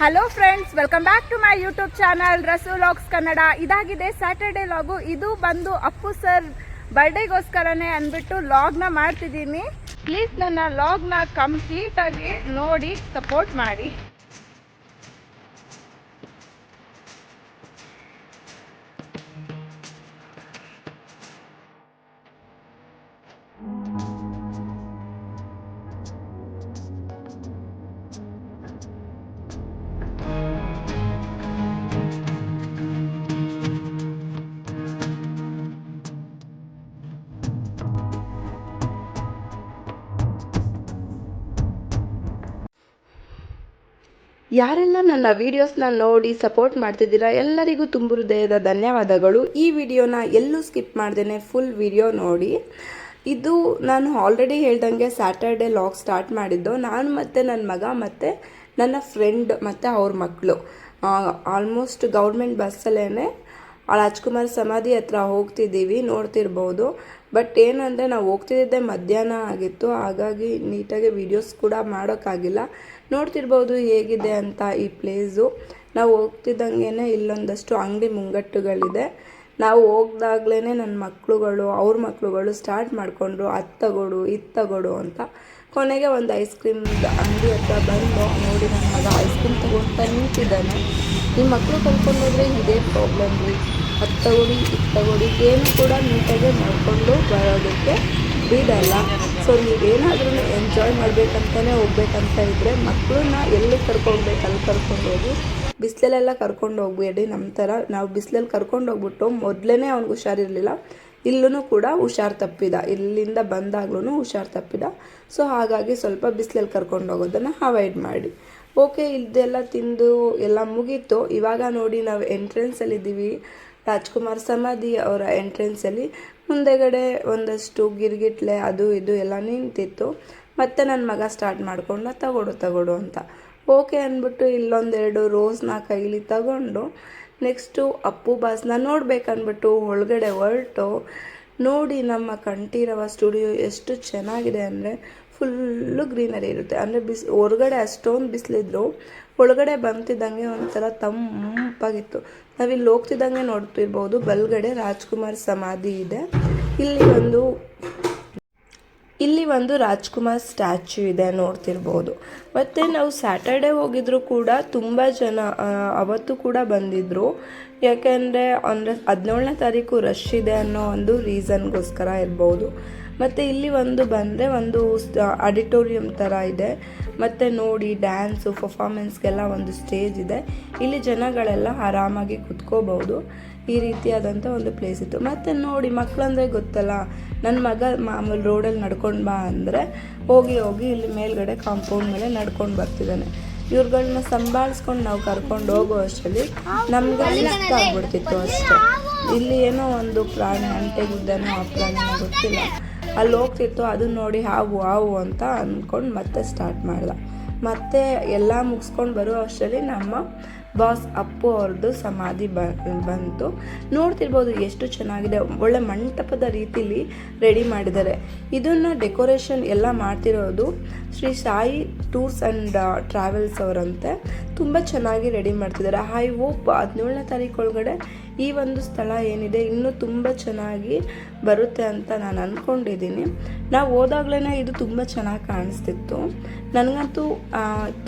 Hello friends welcome back to my YouTube channel Rasu logs Kannada ಇದಾಗಿದೆ Saturday ಲಾಗು ಇದು ಬಂದು Appu sir ಬರ್ಡೇಗೋಸ್ಕರನೇ ಅಂದ್ಬಿಟ್ಟು ಲಾಗ್ನ ಮಾಡ್ತಿದ್ದೀನಿ. ಪ್ಲೀಸ್ ನನ್ನ ಲಾಗ್ನ ಕಂಪ್ಲೀಟಾಗಿ ನೋಡಿ ಸಪೋರ್ಟ್ ಮಾಡಿ. ಯಾರೆಲ್ಲ ನನ್ನ ವೀಡಿಯೋಸ್ನ ನೋಡಿ ಸಪೋರ್ಟ್ ಮಾಡ್ತಿದ್ದೀರಾ, ಎಲ್ಲರಿಗೂ ತುಂಬ ಹೃದಯದ ಧನ್ಯವಾದಗಳು. ಈ ವಿಡಿಯೋನ ಎಲ್ಲೂ ಸ್ಕಿಪ್ ಮಾಡ್ದೇನೆ ಫುಲ್ ವಿಡಿಯೋ ನೋಡಿ. ಇದು ನಾನು ಆಲ್ರೆಡಿ ಹೇಳ್ದಂಗೆ ಸ್ಯಾಟರ್ಡೆ ಲಾಗ್ ಸ್ಟಾರ್ಟ್ ಮಾಡಿದ್ದು. ನಾನು ಮತ್ತು ನನ್ನ ಮಗ ಮತ್ತು ನನ್ನ ಫ್ರೆಂಡ್ ಮತ್ತು ಅವ್ರ ಮಕ್ಕಳು ಆಲ್ಮೋಸ್ಟ್ ಗೌರ್ಮೆಂಟ್ ಬಸ್ಸಲ್ಲೇ ರಾಜ್ಕುಮಾರ್ ಸಮಾಧಿ ಹತ್ರ ಹೋಗ್ತಿದ್ದೀವಿ, ನೋಡ್ತಿರ್ಬೋದು. ಬಟ್ ಏನಂದರೆ ನಾವು ಹೋಗ್ತಿದ್ದೆ ಮಧ್ಯಾಹ್ನ ಆಗಿತ್ತು, ಹಾಗಾಗಿ ನೀಟಾಗಿ ವೀಡಿಯೋಸ್ ಕೂಡ ಮಾಡೋಕ್ಕಾಗಿಲ್ಲ. ನೋಡ್ತಿರ್ಬೋದು ಹೇಗಿದೆ ಅಂತ ಈ ಪ್ಲೇಸು ನಾವು ಹೋಗ್ತಿದ್ದಂಗೆ ಇಲ್ಲೊಂದಷ್ಟು ಅಂಗಡಿ ಮುಂಗಟ್ಟುಗಳಿದೆ. ನಾವು ಹೋಗ್ದಾಗ್ಲೇ ನನ್ನ ಮಕ್ಕಳುಗಳು ಅವ್ರ ಮಕ್ಕಳುಗಳು ಸ್ಟಾರ್ಟ್ ಮಾಡಿಕೊಂಡ್ರು ಅದು ತಗೊಡು, ಇದು ತಗೊಡು ಅಂತ. ಕೊನೆಗೆ ಒಂದು ಐಸ್ ಕ್ರೀಮ್ ಅಂಗಡಿ ಹತ್ರ ಬಂದು ನೋಡಿ ನನ್ನ ಮಗ ಐಸ್ ಕ್ರೀಮ್ ತಗೊಳ್ತಾ ನಿಂತಿದ್ದಾನೆ. ಈ ಮಕ್ಕಳು ಕಲ್ಕೊಂಡು ಹೋದ್ರೆ ಇದೇ ಪ್ರಾಬ್ಲಮ್ ರೀ. ಅದು ತಗೊಳ್ಳಿ ಇದು ಏನು ಕೂಡ ನೀಟಾಗಿ ಮಾಡಿಕೊಂಡು ಬರೋದಕ್ಕೆ ಬಿಡಲ್ಲ. ಸೊ ಏನಾದರೂ ಎಂಜಾಯ್ ಮಾಡಬೇಕಂತಲೇ ಹೋಗ್ಬೇಕಂತ ಇದ್ದರೆ ಮಕ್ಕಳನ್ನ ಎಲ್ಲಿ ಕರ್ಕೊಂಡ್ಬೇಕು ಅಲ್ಲಿ ಕರ್ಕೊಂಡು ಹೋಗಿ ಬಿಸಿಲಲ್ಲೆಲ್ಲ ಕರ್ಕೊಂಡು ಹೋಗ್ಬೇಡಿ ನಮ್ಮ ಥರ ನಾವು ಬಿಸಿಲಲ್ಲಿ ಕರ್ಕೊಂಡು ಹೋಗ್ಬಿಟ್ಟು ಮೊದಲೇ ಅವ್ನಿಗೆ ಹುಷಾರಿರಲಿಲ್ಲ. ಇಲ್ಲೂ ಕೂಡ ಹುಷಾರು ತಪ್ಪಿದ. ಇಲ್ಲಿಂದ ಬಂದಾಗ್ಲೂ ಹುಷಾರು ತಪ್ಪಿದ. ಸೊ ಹಾಗಾಗಿ ಸ್ವಲ್ಪ ಬಿಸಿಲಲ್ಲಿ ಕರ್ಕೊಂಡು ಹೋಗೋದನ್ನು ಅವಾಯ್ಡ್ ಮಾಡಿ. ಓಕೆ ಇದೆಲ್ಲ ತಿಂದು ಎಲ್ಲ ಮುಗೀತು. ಇವಾಗ ನೋಡಿ ನಾವು ಎಂಟ್ರೆನ್ಸಲ್ಲಿದ್ದೀವಿ ರಾಜ್ಕುಮಾರ್ ಸಮಾಧಿ ಅವರ ಎಂಟ್ರೆನ್ಸಲ್ಲಿ ಮುಂದೆಗಡೆ ಒಂದಷ್ಟು ಗಿರ್ಗಿಟ್ಲೆ, ಅದು ಇದು ಎಲ್ಲ ನಿಂತಿತ್ತು. ಮತ್ತೆ ನನ್ನ ಮಗ ಸ್ಟಾರ್ಟ್ ಮಾಡಿಕೊಂಡ ತಗೊಡು ತಗೊಡು ಅಂತ. ಓಕೆ ಅಂದ್ಬಿಟ್ಟು ಇಲ್ಲೊಂದೆರಡು ರೋಸ್ನ ಕೈಲಿ ತಗೊಂಡು ನೆಕ್ಸ್ಟು ಅಪ್ಪು ಬಾಸ್ನ ನೋಡ್ಬೇಕನ್ಬಿಟ್ಟು ಒಳಗಡೆ ಹೊರಟು, ನೋಡಿ ನಮ್ಮ ಕಂಠೀರವ ಸ್ಟುಡಿಯೋ ಎಷ್ಟು ಚೆನ್ನಾಗಿದೆ ಅಂದರೆ ಫುಲ್ಲು ಗ್ರೀನರಿ ಇರುತ್ತೆ. ಅಂದರೆ ಬಿಸ್, ಹೊರಗಡೆ ಅಷ್ಟೊಂದು ಬಿಸಿಲಿದ್ರು, ಒಳಗಡೆ ಬಂತಿದ್ದಂಗೆ ಒಂಥರ ತಂಪಾಗಿತ್ತು. ನಾವಿಲ್ಲಿ ಹೋಗ್ತಿದ್ದಂಗೆ ನೋಡ್ತಿರ್ಬೋದು, ಬಲ್ಗಡೆ ರಾಜ್ಕುಮಾರ್ ಸಮಾಧಿ ಇದೆ. ಇಲ್ಲಿ ಒಂದು ಇಲ್ಲಿ ಒಂದು ರಾಜ್ಕುಮಾರ್ ಸ್ಟ್ಯಾಚ್ಯೂ ಇದೆ ನೋಡ್ತಿರ್ಬೋದು. ಮತ್ತು ನಾವು ಸ್ಯಾಟರ್ಡೆ ಹೋಗಿದ್ರು ಕೂಡ ತುಂಬ ಜನ ಅವತ್ತು ಕೂಡ ಬಂದಿದ್ದರು ಯಾಕೆಂದರೆ ಅಂದರೆ ಹದಿನೇಳನೇ ತಾರೀಕು ರಶ್ ಇದೆ ಅನ್ನೋ ಒಂದು ರೀಸನ್ಗೋಸ್ಕರ ಇರ್ಬೋದು. ಮತ್ತು ಇಲ್ಲಿ ಒಂದು ಬಂದರೆ ಒಂದು ಆಡಿಟೋರಿಯಂ ಥರ ಇದೆ. ಮತ್ತು ನೋಡಿ ಡ್ಯಾನ್ಸು ಪರ್ಫಾಮೆನ್ಸ್ಗೆಲ್ಲ ಒಂದು ಸ್ಟೇಜ್ ಇದೆ. ಇಲ್ಲಿ ಜನಗಳೆಲ್ಲ ಆರಾಮಾಗಿ ಕುತ್ಕೋಬಹುದು. ಈ ರೀತಿಯಾದಂಥ ಒಂದು ಪ್ಲೇಸ್ ಇತ್ತು. ಮತ್ತು ನೋಡಿ ಮಕ್ಕಳಂದ್ರೆ ಗೊತ್ತಲ್ಲ ನನ್ನ ಮಗ ಮಾಮೂಲಿ ರೋಡಲ್ಲಿ ನಡ್ಕೊಂಡು ಬಾ ಅಂದರೆ ಹೋಗಿ ಹೋಗಿ ಇಲ್ಲಿ ಮೇಲ್ಗಡೆ ಕಾಂಪೌಂಡ್ ಮೇಲೆ ನಡ್ಕೊಂಡು ಬರ್ತಿದ್ದಾನೆ. ಇವ್ರುಗಳನ್ನ ಸಂಭಾಳಿಸ್ಕೊಂಡು ನಾವು ಕರ್ಕೊಂಡು ಹೋಗೋ ಅಷ್ಟರಲ್ಲಿ ನಮಗೆ ಇಷ್ಟ ಆಗ್ಬಿಡ್ತಿತ್ತು ಅಷ್ಟೇ. ಇಲ್ಲಿ ಏನೋ ಒಂದು ಪ್ರಾಣಿ ಅಂಟೆಗುದ್ದನೋ ಆ ಪ್ರಾಣಿನ ಗೊತ್ತಿಲ್ಲ. ಅಲ್ಲಿ ಹೋಗ್ತಿತ್ತು ಅದನ್ನ ನೋಡಿ ಹಾವು ಹಾವು ಅಂತ ಅಂದ್ಕೊಂಡು ಮತ್ತೆ ಸ್ಟಾರ್ಟ್ ಮಾಡ್ದೆ. ಮತ್ತೆ ಎಲ್ಲ ಮುಗಿಸ್ಕೊಂಡು ಬರೋ ಅಷ್ಟರಲ್ಲಿ ನಮ್ಮ ಬಾಸ್ ಅಪ್ಪು ಅವ್ರದ್ದು ಸಮಾಧಿ ಬ, ಬಂತು. ನೋಡ್ತಿರ್ಬೋದು ಎಷ್ಟು ಚೆನ್ನಾಗಿದೆ. ಒಳ್ಳೆ ಮಂಟಪದ ರೀತಿಲಿ ರೆಡಿ ಮಾಡಿದ್ದಾರೆ. ಇದನ್ನು ಡೆಕೋರೇಷನ್ ಎಲ್ಲ ಮಾಡ್ತಿರೋದು Shri Sai tours and travels ಅವರಂತೆ. ತುಂಬ ಚೆನ್ನಾಗಿ ರೆಡಿ ಮಾಡ್ತಿದ್ದಾರೆ. ಐ ಹೋಪ್ ಹದಿನೇಳನೇ ತಾರೀಕು ಒಳಗಡೆ ಈ ಒಂದು ಸ್ಥಳ ಏನಿದೆ ಇನ್ನೂ ತುಂಬ ಚೆನ್ನಾಗಿ ಬರುತ್ತೆ ಅಂತ ನಾನು ಅಂದ್ಕೊಂಡಿದ್ದೀನಿ ನಾವು ಹೋದಾಗ್ಲೇ ಇದು ತುಂಬ ಚೆನ್ನಾಗಿ ಕಾಣಿಸ್ತಿತ್ತು. ನನಗಂತೂ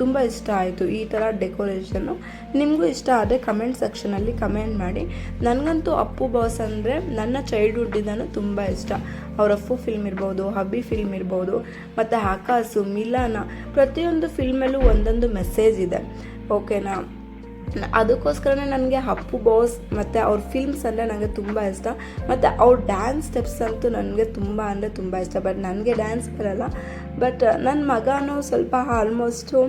ತುಂಬ ಇಷ್ಟ ಆಯಿತು ಈ ಥರ ಡೆಕೋರೇಷನ್ನು ನಿಮಗೂ ಇಷ್ಟ ಆದರೆ ಕಮೆಂಟ್ ಸೆಕ್ಷನಲ್ಲಿ ಕಮೆಂಟ್ ಮಾಡಿ. ನನಗಂತೂ ಅಪ್ಪು ಬಾಸ್ ಅಂದರೆ ನನ್ನ ಚೈಲ್ಡ್ಹುಡ್ಡಿಂದನೂ ತುಂಬ ಇಷ್ಟ. ಅವ್ರ ಅಪ್ಪು ಫಿಲ್ಮ್ ಇರ್ಬೋದು ಹಬ್ಬಿ ಫಿಲ್ಮ್ ಇರ್ಬೋದು, ಮತ್ತು ಆಕಾಸು ಮಿಲಾನ ಪ್ರತಿಯೊಂದು ಫಿಲ್ಮಲ್ಲೂ ಒಂದೊಂದು ಮೆಸೇಜ್ ಇದೆ. ಓಕೆನಾ ಅದಕ್ಕೋಸ್ಕರನೇ ನನಗೆ ಅಪ್ಪು, ಬಾಸ್ ಮತ್ತು ಅವ್ರ ಫಿಲ್ಮ್ಸ್ ಅಂದರೆ ನನಗೆ ತುಂಬ ಇಷ್ಟ. ಮತ್ತು ಅವ್ರ ಡ್ಯಾನ್ಸ್ ಸ್ಟೆಪ್ಸ್ ಅಂತೂ ನನಗೆ ತುಂಬ ಅಂದರೆ ತುಂಬ ಇಷ್ಟ. ಬಟ್ ನನಗೆ ಡ್ಯಾನ್ಸ್ ಬರಲ್ಲ. ಬಟ್ ನನ್ನ ಮಗನೂ ಸ್ವಲ್ಪ ಆಲ್ಮೋಸ್ಟು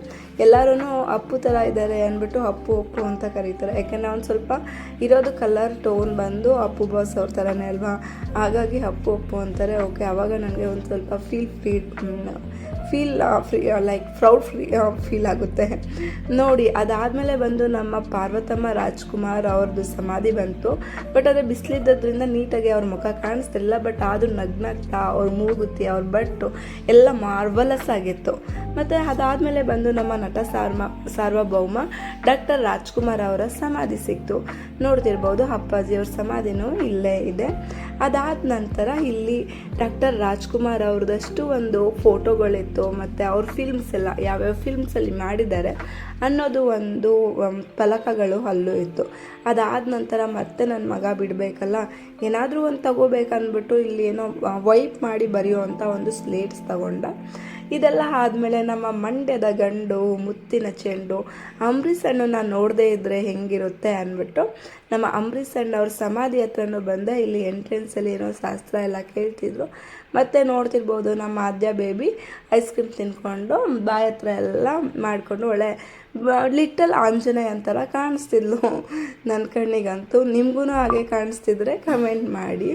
ಎಲ್ಲರೂ ಅಪ್ಪು ಥರ ಇದ್ದಾರೆ ಅಂದ್ಬಿಟ್ಟು ಅಪ್ಪು ಅಪ್ಪು ಅಂತ ಕರೀತಾರೆ. ಯಾಕೆಂದರೆ ಅವ್ನು ಸ್ವಲ್ಪ ಇರೋದು ಕಲರ್ ಟೋನ್ ಬಂದು ಅಪ್ಪು, ಬಾಸ್ ಅವ್ರ ಥರನೇ ಅಲ್ವಾ? ಹಾಗಾಗಿ ಅಪ್ಪು ಅಪ್ಪು ಅಂತಾರೆ. ಓಕೆ ಆವಾಗ ನನಗೆ ಒಂದು ಸ್ವಲ್ಪ feel feel feel free like proud free feel ಆಗುತ್ತೆ. ನೋಡಿ, ಅದಾದಮೇಲೆ ಬಂದು ನಮ್ಮ ಪಾರ್ವತಮ್ಮ ರಾಜ್ಕುಮಾರ್ ಅವ್ರದ್ದು ಸಮಾಧಿ ಬಂತು. ಬಟ್ ಅದೇ ಬಿಸಿಲಿದ್ದರಿಂದ ನೀಟಾಗಿ ಅವ್ರ ಮುಖ ಕಾಣಿಸ್ತಿಲ್ಲ ಬಟ್ ಆದರೂ ನಗ್ನಗ್ತಾ, ಅವ್ರ ಮೂಗುತಿ, ಅವ್ರ ಬಟ್ಟು ಎಲ್ಲ ಮಾರ್ವಲಸ್ ಆಗಿತ್ತು. ಮತ್ತು ಅದಾದಮೇಲೆ ಬಂದು ನಮ್ಮ ನಟ ಸಾರ್ಮ ಸಾರ್ವಭೌಮ ಡಾಕ್ಟರ್ ರಾಜ್ಕುಮಾರ್ ಅವರ ಸಮಾಧಿ ಸಿಕ್ತು. ನೋಡ್ತಿರ್ಬೋದು ಅಪ್ಪಾಜಿಯವ್ರ ಸಮಾಧಿನೂ ಇಲ್ಲೇ ಇದೆ. ಅದಾದ ನಂತರ ಇಲ್ಲಿ ಡಾಕ್ಟರ್ ರಾಜ್ಕುಮಾರ್ ಅವ್ರದ್ದಷ್ಟು ಒಂದು ಫೋಟೋಗಳಿತ್ತು, ಮತ್ತು ಅವ್ರ ಫಿಲ್ಮ್ಸ್ ಎಲ್ಲ, ಯಾವ್ಯಾವ ಫಿಲ್ಮ್ಸಲ್ಲಿ ಮಾಡಿದ್ದಾರೆ ಅನ್ನೋದು ಒಂದು ಫಲಕಗಳು ಅಲ್ಲೂ ಇತ್ತು. ಅದಾದ ನಂತರ ಮತ್ತೆ ನನ್ನ ಮಗ ಬಿಡಬೇಕಲ್ಲ ಏನಾದರೂ ಒಂದು ತಗೋಬೇಕಂದ್ಬಿಟ್ಟು ಇಲ್ಲಿ ಏನೋ ವೈಪ್ ಮಾಡಿ ಬರೆಯುವಂಥ ಒಂದು ಸ್ಲೇಟ್ಸ್ ತಗೊಂಡ. ಇದೆಲ್ಲ ಆದಮೇಲೆ ನಮ್ಮ ಮಂಡ್ಯದ ಗಂಡು, ಮುತ್ತಿನ ಚೆಂಡು ಅಂಬರೀಷ್ ಅಣ್ಣನ ನೋಡದೇ ಇದ್ದರೆ ಹೆಂಗಿರುತ್ತೆ ಅಂದ್ಬಿಟ್ಟು ನಮ್ಮ ಅಂಬರೀಷ್ ಹಣ್ಣು ಅವ್ರ ಸಮಾಧಿ ಹತ್ರನೂ ಬಂದೆ, ಇಲ್ಲಿ ಎಂಟ್ರೆನ್ಸಲ್ಲಿ ಏನೋ ಶಾಸ್ತ್ರ ಎಲ್ಲ ಕೇಳ್ತಿದ್ರು. ಮತ್ತೆ ನೋಡ್ತಿರ್ಬೋದು ನಮ್ಮ ಆದ್ಯ ಬೇಬಿ ಐಸ್ ಕ್ರೀಮ್ ತಿನ್ಕೊಂಡು ಬಾಯಿ ಹತ್ರ ಎಲ್ಲ ಮಾಡಿಕೊಂಡು ಒಳ್ಳೆ ಲಿಟಲ್ ಆಂಜನೇಯ ಅಂತರ ಕಾಣಿಸ್ತಿದ್ಲು. ನನ್ನ ಕಣ್ಣಿಗಂತೂ. ನಿಮಗೂ ಹಾಗೆ ಕಾಣಿಸ್ತಿದ್ರೆ ಕಮೆಂಟ್ ಮಾಡಿ.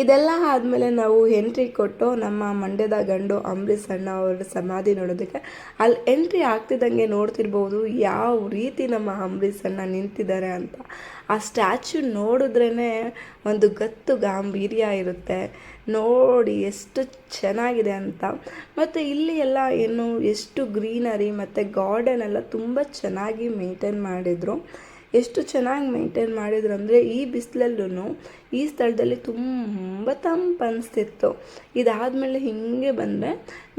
ಇದೆಲ್ಲ ಆದಮೇಲೆ ನಾವು ಎಂಟ್ರಿ ಕೊಟ್ಟು ನಮ್ಮ ಮಂಡ್ಯದ ಗಂಡು ಅಂಬರೀಷ್ ಅಣ್ಣ ಅವರ ಸಮಾಧಿ ನೋಡೋದಕ್ಕೆ ಅಲ್ಲಿ ಎಂಟ್ರಿ ಆಗ್ತಿದ್ದಂಗೆ ನೋಡ್ತಿರ್ಬೋದು ಯಾವ ರೀತಿ ನಮ್ಮ ಅಂಬರೀಷ್ ಅಣ್ಣ ನಿಂತಿದ್ದಾರೆ ಅಂತ. ಆ ಸ್ಟ್ಯಾಚ್ಯೂ ನೋಡಿದ್ರೇ ಒಂದು ಗತ್ತು ಗಾಂಭೀರ್ಯ ಇರುತ್ತೆ. ನೋಡಿ ಎಷ್ಟು ಚೆನ್ನಾಗಿದೆ ಅಂತ. ಮತ್ತು ಇಲ್ಲಿ ಎಲ್ಲ ಏನು ಎಷ್ಟು ಗ್ರೀನರಿ ಮತ್ತು ಗಾರ್ಡನ್ ಎಲ್ಲ ತುಂಬ ಚೆನ್ನಾಗಿ ಮೇಂಟೈನ್ ಮಾಡಿದರು. ಎಷ್ಟು ಚೆನ್ನಾಗಿ ಮೇಂಟೈನ್ ಮಾಡಿದ್ರು ಅಂದರೆ ಈ ಬಿಸಿಲಲ್ಲೂ ಈ ಸ್ಥಳದಲ್ಲಿ ತುಂಬ ತಂಪು ಅನಿಸ್ತಿತ್ತು. ಇದಾದಮೇಲೆ ಹೀಗೆ ಬಂದರೆ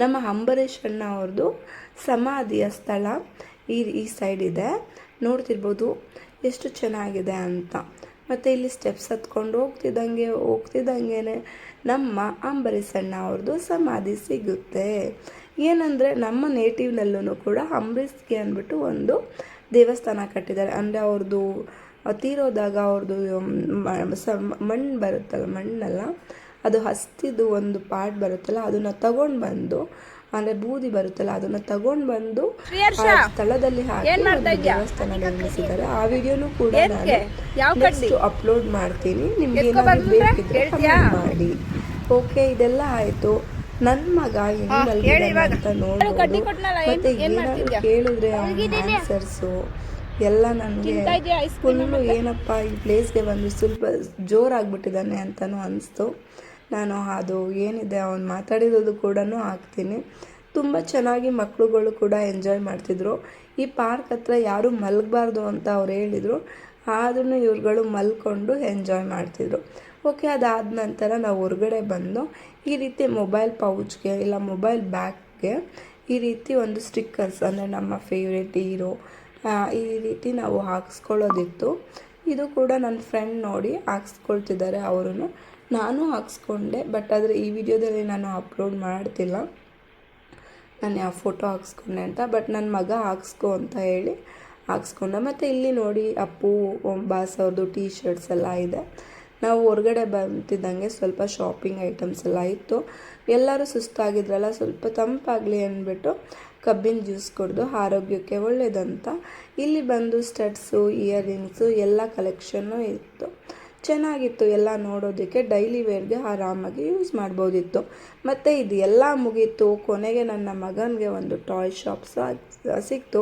ನಮ್ಮ ಅಂಬರೀಷ್ ಅಣ್ಣ ಅವ್ರದ್ದು ಸಮಾಧಿಯ ಸ್ಥಳ ಈ ಈ ಸೈಡ್ ಇದೆ. ನೋಡ್ತಿರ್ಬೋದು ಎಷ್ಟು ಚೆನ್ನಾಗಿದೆ ಅಂತ. ಮತ್ತು ಇಲ್ಲಿ ಸ್ಟೆಪ್ಸ್ ಹತ್ಕೊಂಡು ಹೋಗ್ತಿದ್ದಂಗೆ ಹೋಗ್ತಿದ್ದಂಗೆ ನಮ್ಮ ಅಂಬರೀಷ್ ಅಣ್ಣ ಅವ್ರದ್ದು ಸಮಾಧಿ ಸಿಗುತ್ತೆ. ಏನಂದರೆ ನಮ್ಮ ನೇಟಿವ್ನಲ್ಲೂ ಕೂಡ ಅಂಬರೀಷ್ಗೆ ಅಂದ್ಬಿಟ್ಟು ಒಂದು ದೇವಸ್ಥಾನ ಕಟ್ಟಿದ್ದಾರೆ. ಅಂದರೆ ಅವ್ರದ್ದು ತೀರೋದಾಗ ಅವ್ರದ್ದು ಮಣ್ಣು ಬರುತ್ತಲ್ಲ ಮಣ್ಣಲ್ಲ ಅದು ಹಸ್ತಿದ್ದು ಒಂದು ಪಾರ್ಟ್ ಬರುತ್ತಲ್ಲ ಅದನ್ನು ತಗೊಂಡು ಬಂದು ಅಂದರೆ ಬೂದಿ ಬರುತ್ತಲ್ಲ ಅದನ್ನು ತಗೊಂಡು ಬಂದು ಆ ಸ್ಥಳದಲ್ಲಿ ಹಾಕಿ ದೇವಸ್ಥಾನ ನಿರ್ಮಿಸಿದ್ದಾರೆ ಆ ವಿಡಿಯೋನು ಕೂಡ ನಾನು ಅಪ್ಲೋಡ್ ಮಾಡ್ತೀನಿ. ನಿಮ್ಗೆ ಏನಾದ್ರು ಬೇಕಿದ್ರೆ comment ಮಾಡಿ. ಓಕೆ ಇದೆಲ್ಲ ಆಯ್ತು. ನನ್ನ ಮಗ ಹೆಂಗ್ ಅಂತ ನೋಡ್ಬೋದು ಮತ್ತೆ ಏನಾದ್ರು ಕೇಳಿದ್ರೆ ಆನ್ಸರ್ಸು ಎಲ್ಲ ನನಗೆ ಫುಲ್ಲು ಏನಪ್ಪ ಈ ಪ್ಲೇಸ್ಗೆ ಬಂದು ಸ್ವಲ್ಪ ಜೋರಾಗ್ಬಿಟ್ಟಿದ್ದಾನೆ ಅಂತಲೂ ಅನಿಸ್ತು. ನಾನು ಅದು ಏನಿದೆ ಅವ್ನು ಮಾತಾಡಿರೋದು ಕೂಡ ಹಾಕ್ತೀನಿ. ತುಂಬ ಚೆನ್ನಾಗಿ ಮಕ್ಕಳುಗಳು ಕೂಡ ಎಂಜಾಯ್ ಮಾಡ್ತಿದ್ರು. ಈ ಪಾರ್ಕ್ ಹತ್ರ ಯಾರೂ ಮಲಗಬಾರ್ದು ಅಂತ ಅವ್ರು ಹೇಳಿದರು. ಆದ್ರೂ ಇವ್ರುಗಳು ಮಲ್ಕೊಂಡು ಎಂಜಾಯ್ ಮಾಡ್ತಿದ್ರು. ಓಕೆ, ಅದಾದ ನಂತರ ನಾವು ಹೊರಗಡೆ ಬಂದು ಈ ರೀತಿ ಮೊಬೈಲ್ ಪೌಚ್ಗೆ ಇಲ್ಲ ಮೊಬೈಲ್ ಬ್ಯಾಗ್ಗೆ ಈ ರೀತಿ ಒಂದು ಸ್ಟಿಕ್ಕರ್ಸ್, ಅಂದರೆ ನಮ್ಮ ಫೇವ್ರೆಟ್ ಹೀರೋ ಈ ರೀತಿ ನಾವು ಹಾಕ್ಸ್ಕೊಳ್ಳೋದಿತ್ತು. ಇದು ಕೂಡ ನನ್ನ ಫ್ರೆಂಡ್ ನೋಡಿ ಹಾಕ್ಸ್ಕೊಳ್ತಿದ್ದಾರೆ ಅವರು ನಾನು ಹಾಕ್ಸ್ಕೊಂಡೆ ಬಟ್ ಆದರೆ ಈ ವಿಡಿಯೋದಲ್ಲಿ ನಾನು ಅಪ್ಲೋಡ್ ಮಾಡ್ತಿಲ್ಲ. ನಾನು ಯಾವ ಫೋಟೋ ಹಾಕ್ಸ್ಕೊಂಡೆ ಅಂತ ಬಟ್ ನನ್ನ ಮಗ ಹಾಕ್ಸ್ಕೊ ಅಂತ ಹೇಳಿ ಹಾಕ್ಸ್ಕೊಂಡೆ. ಮತ್ತು ಇಲ್ಲಿ ನೋಡಿ ಅಪ್ಪು, ಬಾಸ್ ಅವ್ರದ್ದು ಟೀ ಶರ್ಟ್ಸ್ ಎಲ್ಲ ಇದೆ. ನಾವು ಹೊರಗಡೆ ಬಂತಿದ್ದಂಗೆ ಸ್ವಲ್ಪ ಶಾಪಿಂಗ್ ಐಟಮ್ಸ್ ಎಲ್ಲ ಇತ್ತು. ಎಲ್ಲರೂ ಸುಸ್ತಾಗಿದ್ರಲ್ಲ, ಸ್ವಲ್ಪ ತಂಪಾಗಲಿ ಅಂದ್ಬಿಟ್ಟು ಕಬ್ಬಿನ ಜ್ಯೂಸ್ ಕುಡಿದು ಆರೋಗ್ಯಕ್ಕೆ ಒಳ್ಳೆಯದಂತ ಇಲ್ಲಿ ಬಂದು ಸ್ಟಡ್ಸು ಇಯರಿಂಗ್ಸು ಎಲ್ಲ ಕಲೆಕ್ಷನ್ನು ಇತ್ತು. ಚೆನ್ನಾಗಿತ್ತು, ಎಲ್ಲ ನೋಡೋದಕ್ಕೆ ಡೈಲಿ ವೇರ್ಗೆ ಆರಾಮಾಗಿ ಯೂಸ್ ಮಾಡ್ಬೋದಿತ್ತು. ಮತ್ತು ಇದು ಎಲ್ಲ ಮುಗೀತು, ಕೊನೆಗೆ ನನ್ನ ಮಗನಿಗೆ ಒಂದು ಟಾಯ್ ಶಾಪ್ಸ್ ಸಿಕ್ತು.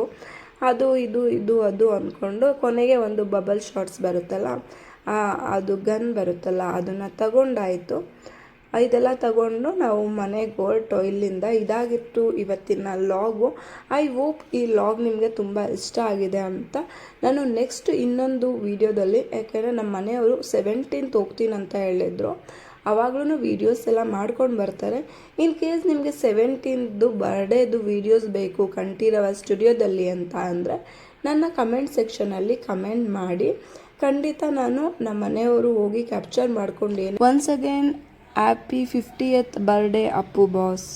ಅದು, ಇದು ಇದು, ಅದು ಅಂದ್ಕೊಂಡು ಕೊನೆಗೆ ಒಂದು ಬಬಲ್ ಶಾಟ್ಸ್ ಬರುತ್ತಲ್ಲ ಅದು ಗನ್ ಬರುತ್ತಲ್ಲ, ಅದನ್ನು ತಗೊಂಡಾಯಿತು. ಇದೆಲ್ಲ ತಗೊಂಡು ನಾವು ಮನೆಗೆ ಹೊರಟು ಇಲ್ಲಿಂದ ಇದಾಗಿತ್ತು ಇವತ್ತಿನ ಲಾಗು. ಐ ಹೋಪ್ ಈ ಲಾಗ್ ನಿಮಗೆ ತುಂಬ ಇಷ್ಟ ಆಗಿದೆ ಅಂತ. ನಾನು ನೆಕ್ಸ್ಟ್ ಇನ್ನೊಂದು ವೀಡಿಯೋದಲ್ಲಿ, ಯಾಕೆಂದರೆ ನಮ್ಮ ಮನೆಯವರು ಸೆವೆಂಟೀನ್ತ್ ಹೋಗ್ತೀನಂತ ಹೇಳಿದರು. ಆವಾಗಲೂ ವೀಡಿಯೋಸ್ ಎಲ್ಲ ಮಾಡ್ಕೊಂಡು ಬರ್ತಾರೆ. ಇನ್ ಕೇಸ್ ನಿಮಗೆ ಸೆವೆಂಟೀನ್ದು ಬರ್ಡೇದು ವೀಡಿಯೋಸ್ ಬೇಕು, ಕಂಠೀರವ ಸ್ಟುಡಿಯೋದಲ್ಲಿ ಅಂತ ಅಂದರೆ, ನನ್ನ ಕಮೆಂಟ್ ಸೆಕ್ಷನಲ್ಲಿ ಕಮೆಂಟ್ ಮಾಡಿ. ಖಂಡಿತ ನಾನು ನಮ್ಮ ಮನೆಯವರು ಹೋಗಿ capture ಮಾಡ್ಕೊಂಡೇನು. Once again happy fiftieth birthday Appu boss